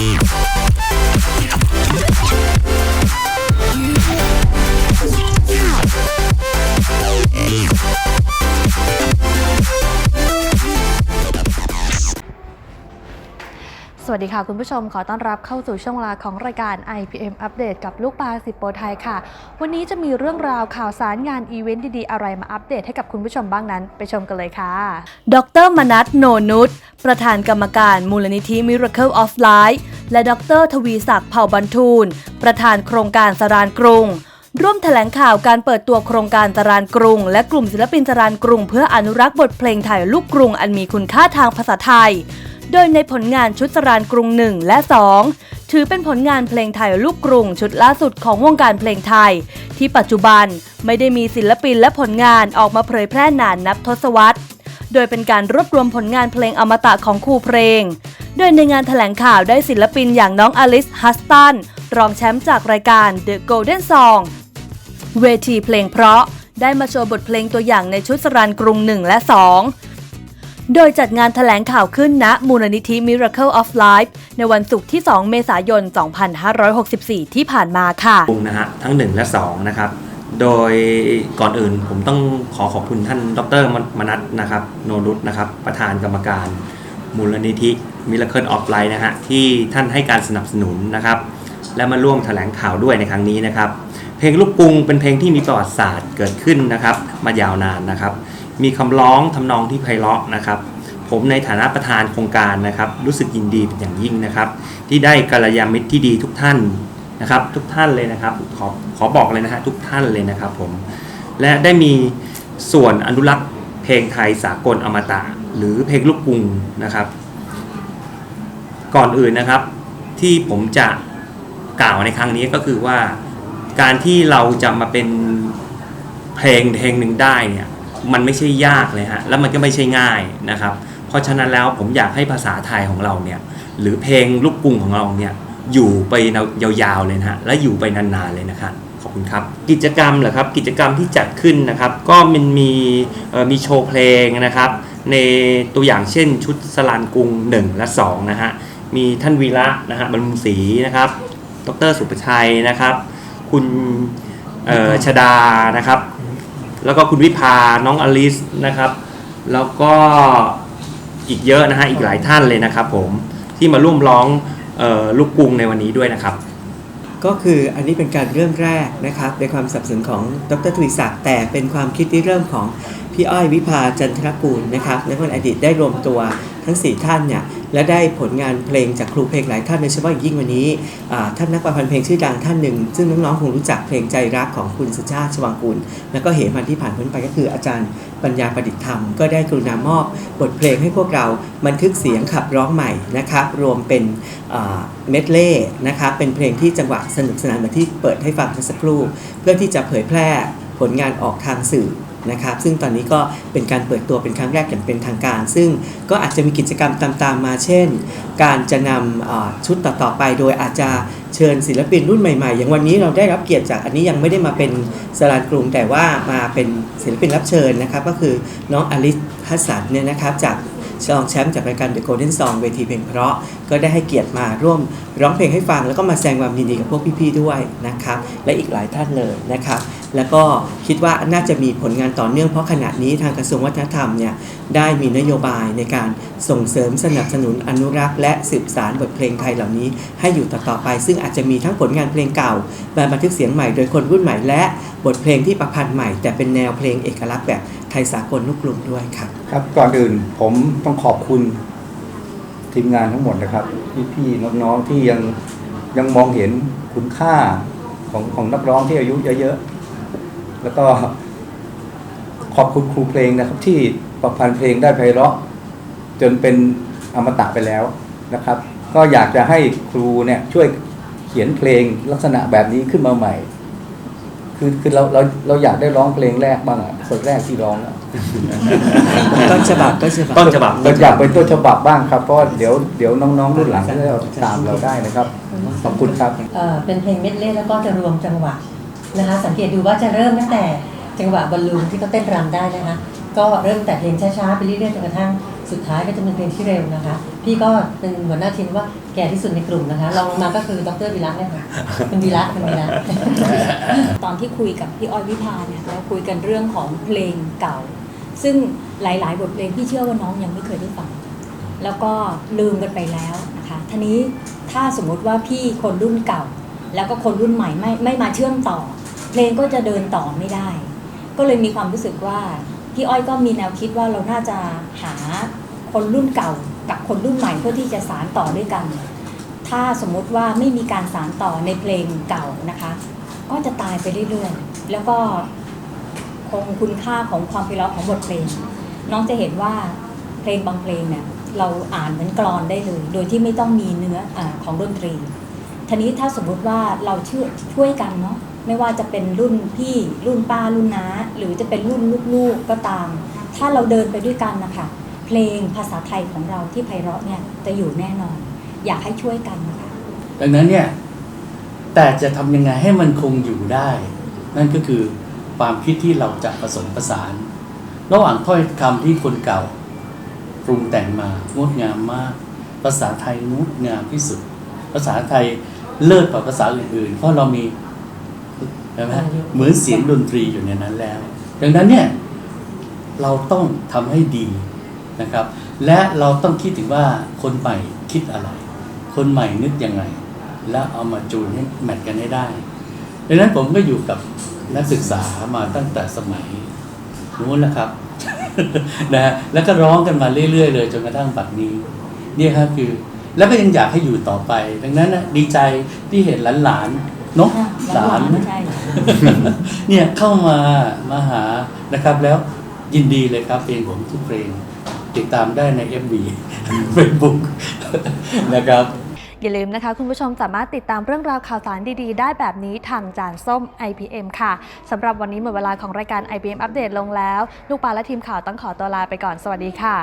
Yeah. วัสดีค่ะคุณผู้ชมขอต้อนรับเข้าสู่ช่วงเวลาของรายการ IPM อัปเดตกับลูกปลาสิบโปรไทยค่ะ วันนี้จะมีเรื่องราวข่าวสารงานอีเวนต์ดีๆ อะไรมาอัปเดตให้กับคุณผู้ชมบ้างนั้น ไปชมกันเลยค่ะ ดรมนัทโนนุชประธานกรรมการมูลนิธิ Miracle of Life และดรทวีศักดิ์เผ่าบรรทูล ประธานโครงการสรานกรุง ร่วมแถลงข่าวการเปิดตัวโครงการสรานกรุง และกลุ่มศิลปินสรานกรุง เพื่ออนุรักษ์บทเพลงไทยลูกกรุงอันมีคุณค่าทางภาษาไทย โดยในผลงานชุดสรานกรุง1และ 2 ถือเป็นผลงานเพลงไทยลูกกรุงชุดล่าสุดของวงการเพลงไทย ที่ปัจจุบันไม่ได้มีศิลปินและผลงานออกมาเผยแพร่นานนับทศวรรษ โดยเป็นการรวบรวมผลงานเพลงอมตะของครูเพลง โดยในงานแถลงข่าวได้ศิลปินอย่างน้องอลิสฮัสตันรองแชมป์จากรายการ The Golden Song เวทีเพลงเพราะได้มาโชว์บทเพลงตัวอย่างในชุดสรานกรุง1และ2 โดยจัดงานแถลงข่าวขึ้นณมูลนิธิ Miracle of Life ในวันศุกร์ที่ 2 เมษายน 2564 ที่ผ่านมาค่ะนะฮะทั้ง 1 และ 2 นะครับ โดยก่อนอื่นผมต้องขอขอบคุณท่านดรมนัทนะครับโนรุตนะครับ ประธานกรรมการมูลนิธิ Miracle of Life นะฮะที่ท่านให้การสนับสนุนนะครับ และมาร่วมแถลงข่าวด้วยในครั้งนี้นะครับ เพลงลูกกรุงเป็นเพลงที่มีประวัติศาสตร์เกิดขึ้นนะครับ มายาวนานนะครับ มีคำร้องทำนองที่ไพเราะนะครับ ผมในฐานะประธานโครงการนะครับ รู้สึกยินดีเป็นอย่างยิ่งนะครับ ที่ได้กัลยาณมิตรที่ดีทุกท่านนะครับ ทุกท่านเลยนะครับ ขอขอบอกเลยนะฮะทุกท่านเลยนะครับผมและได้มีส่วนอนุรักษ์เพลงไทยสากลอมตะ หรือเพลงลูกกรุงนะครับ ก่อนอื่นนะครับ ที่ผมจะกล่าวในครั้งนี้ก็คือว่าการที่เราจะมาเป็นเพลงเพลงหนึ่งได้เนี่ย มันไม่ใช่ยากเลยฮะแล้วมันก็ไม่ใช่ง่ายนะครับ เพราะฉะนั้นแล้วผมอยากให้ภาษาไทยของเราเนี่ยหรือเพลงลูกกรุงของเราเนี่ยอยู่ไปยาวๆเลยนะฮะและอยู่ไปนานๆเลยนะครับขอบคุณครับกิจกรรมเหรอครับกิจกรรมที่จัดขึ้นนะครับ ก็มันมีมีโชว์เพลงนะครับ ในตัวอย่างเช่นชุดสลานกรุง 1 และ2นะฮะมีท่านวีระนะฮะบรรลุศรีนะครับ ดรสุประชัยนะครับ คุณชดานะครับ แล้วก็คุณวิภาน้องอลิสนะครับ แล้วก็อีกเยอะนะฮะอีกหลายท่านเลยนะครับ ผมที่มาร่วมร้องออลูกกรุงในวันนี้ด้วยนะครับ ก็คืออันนี้เป็นการเริ่มแรกนะครับในความสับสนของดรทวีศักดิ์แต่เป็นความคิดที่เริ่มของพี่อ้อยวิภาจันทรกูลนะครับในวันอดีตได้รวมตัวทั้ง 4 ท่านเนี่ยและได้ผลงานเพลงจากครูเพลงหลายท่านโดยเฉพาะอย่างยิ่งวันนี้ท่านนักประพันธ์เพลงชื่อดังท่านหนึ่ง ซึ่งน้องๆคงรู้จักเพลงใจรักของคุณสุชาติชวังกุล แล้วก็เหตุมันที่ผ่านพ้นไปก็คืออาจารย์ปัญญาประดิษฐ์ธรรม ก็ได้กรุณามอบบทเพลงให้พวกเราบันทึกเสียงขับร้องใหม่นะครับรวมเป็นเมดเล่นะครับเป็นเพลงที่จังหวะสนุกสนานเหมือนที่เปิดให้ฟังเมื่อสักครู่ เพื่อที่จะเผยแพร่ผลงานออกทางสื่อ นะครับ ซึ่งตอนนี้ก็เป็นการเปิดตัวเป็นครั้งแรกอย่างเป็นทางการ ซึ่งก็อาจจะมีกิจกรรมตามๆมา เช่น การจะนำชุดต่อๆไป โดยอาจจะเชิญศิลปินรุ่นใหม่ๆ อย่างวันนี้เราได้รับเกียรติจากอันนี้ยังไม่ได้มาเป็นสลานกรุงแต่ว่ามาเป็นศิลปินรับเชิญนะครับ ก็คือน้องอลิสฮัสสันเนี่ยนะครับจากฉลองแชมป์จากรายการ The Golden Song เวทีเพลงเพราะก็ได้ให้เกียรติมาร่วมร้องเพลงให้ฟัง แล้วก็มาแสดงความยินดีกับพวกพี่ๆด้วยนะครับ และอีกหลายท่านเลยนะครับ แล้วก็คิดว่าน่าจะมีผลงานต่อเนื่องเพราะขณะนี้ทางกระทรวงวัฒนธรรมเนี่ยได้มีนโยบายในการส่งเสริมสนับสนุนอนุรักษ์และสืบสารบทเพลงไทยเหล่านี้ ให้อยู่ต่อๆไป ซึ่งอาจจะมีทั้งผลงานเพลงเก่ามาบันทึกเสียงใหม่โดยคนรุ่นใหม่และบทเพลงที่ประพันธ์ใหม่ แต่เป็นแนวเพลงเอกลักษณ์แบบไทยสากลลูกกรุงด้วยครับครับก่อนอื่นผมต้องขอบคุณทีมงานทั้งหมดนะครับพี่ๆน้องๆที่ยังยังมองเห็นคุณค่าของของนักร้องที่อายุเยอะๆ แล้วก็ขอบคุณครูเพลงนะครับ ที่ประพันธ์เพลงได้ไพเราะ จนเป็นอมตะไปแล้วนะครับ ก็อยากจะให้ครูเนี่ยช่วยเขียนเพลงลักษณะแบบนี้ขึ้นมาใหม่ คือคือเราเราเราอยากได้ร้องเพลงแรกบ้างอะคนแรกที่ร้องอะต้นฉบับต้นฉบับต้นฉบับเราอยากเป็นต้นฉบับบ้างครับเพราะว่าเดี๋ยวเดี๋ยวน้องๆรุ่นหลังจะได้ตามเราได้นะครับขอบคุณครับเอ่อเป็นเพลงเมดเล่แล้วก็จะรวมจังหวะ นะคะสังเกตดูว่าจะเริ่มตั้งแต่จังหวะบอลลูนที่เขาเต้นรำได้นะคะก็เริ่มแต่เพลงช้าๆไปเรื่อยๆจนกระทั่งสุดท้ายก็จะเป็นเพลงที่เร็วนะคะ พี่ก็เป็นหัวหน้าทีมว่าแก่ที่สุดในกลุ่มนะคะรองลงมาก็คือดรวิระเนี่ยค่ะคุณวิระคุณวิระตอนที่คุยกับพี่อ้อยวิพาเนี่ยเราคุยกันเรื่องของเพลงเก่า ซึ่งหลาย ๆ บทเพลงพี่เชื่อว่าน้องยังไม่เคยได้ฟัง แล้วก็ลืมกันไปแล้วนะคะทีนี้ถ้าสมมติว่าพี่คนรุ่นเก่า แล้วก็คนรุ่นใหม่ไม่ไม่มาเชื่อมต่อ เพลงก็จะเดินต่อไม่ได้ ก็เลยมีความรู้สึกว่าพี่อ้อยก็มีแนวคิดว่าเราน่าจะหาคนรุ่นเก่ากับคนรุ่นใหม่เพื่อที่จะสานต่อด้วยกัน ถ้าสมมติว่าไม่มีการสานต่อในเพลงเก่านะคะ ก็จะตายไปเรื่อยๆ แล้วก็คงคุณค่าของความไพเราะของบทเพลง น้องจะเห็นว่าเพลงบางเพลงเนี่ยเราอ่านเหมือนกรอนได้เลย โดยที่ไม่ต้องมีเนื้ออของดนตรีทีนี้ถ้าสมมติว่าเราช่วยกันเนาะ ไม่ว่าจะเป็นรุ่นพี่รุ่นป้ารุ่นน้า หรือจะเป็นรุ่นลูกๆก็ตาม ถ้าเราเดินไปด้วยกันนะคะเพลงภาษาไทยของเราที่ไพเราะเนี่ยจะอยู่แน่นอน อยากให้ช่วยกันนะคะดังนั้นเนี่ยแต่จะทำยังไงให้มันคงอยู่ได้ นั่นก็คือความคิดที่เราจะผสมผสาน ระหว่างถ้อยคำที่คนเก่าปรุงแต่งมางดงามมาก ภาษาไทยงดงามที่สุด ภาษาไทยเลิศกว่าภาษาอื่นๆ เพราะเรามี ใช่ไหมเหมือนเสียงดนตรีอยู่ในนั้นแล้ว ดังนั้นเนี่ยเราต้องทำให้ดีนะครับ และเราต้องคิดถึงว่าคนใหม่คิดอะไร คนใหม่นึกยังไง แล้วเอามาจูนให้แมทกันให้ได้ดังนั้นผมก็อยู่กับนักศึกษามาตั้งแต่สมัยนู้นแหละครับนะฮะแล้วก็ร้องกันมาเรื่อยๆเลยจนกระทั่งบัดนี้ เนี่ยครับคือ แล้วก็ยังอยากให้อยู่ต่อไป ดังนั้นนะดีใจที่เห็นหลานๆ เนกหลานใช่เนี่ยเข้ามามาหานะครับแล้วยินดีเลยครับเพลงผมทุกเพลง ติดตามได้ใน FB Facebook นะครับอย่าลืมนะคะ คุณผู้ชมสามารถติดตามเรื่องราวข่าวสารดีๆ ได้แบบนี้ทางจานส้ม IPM ค่ะสำหรับวันนี้หมดเวลาของรายการ IPM อัปเดตลงแล้ว ลูกปลาและทีมข่าวต้องขอตัวลาไปก่อนสวัสดีค่ะ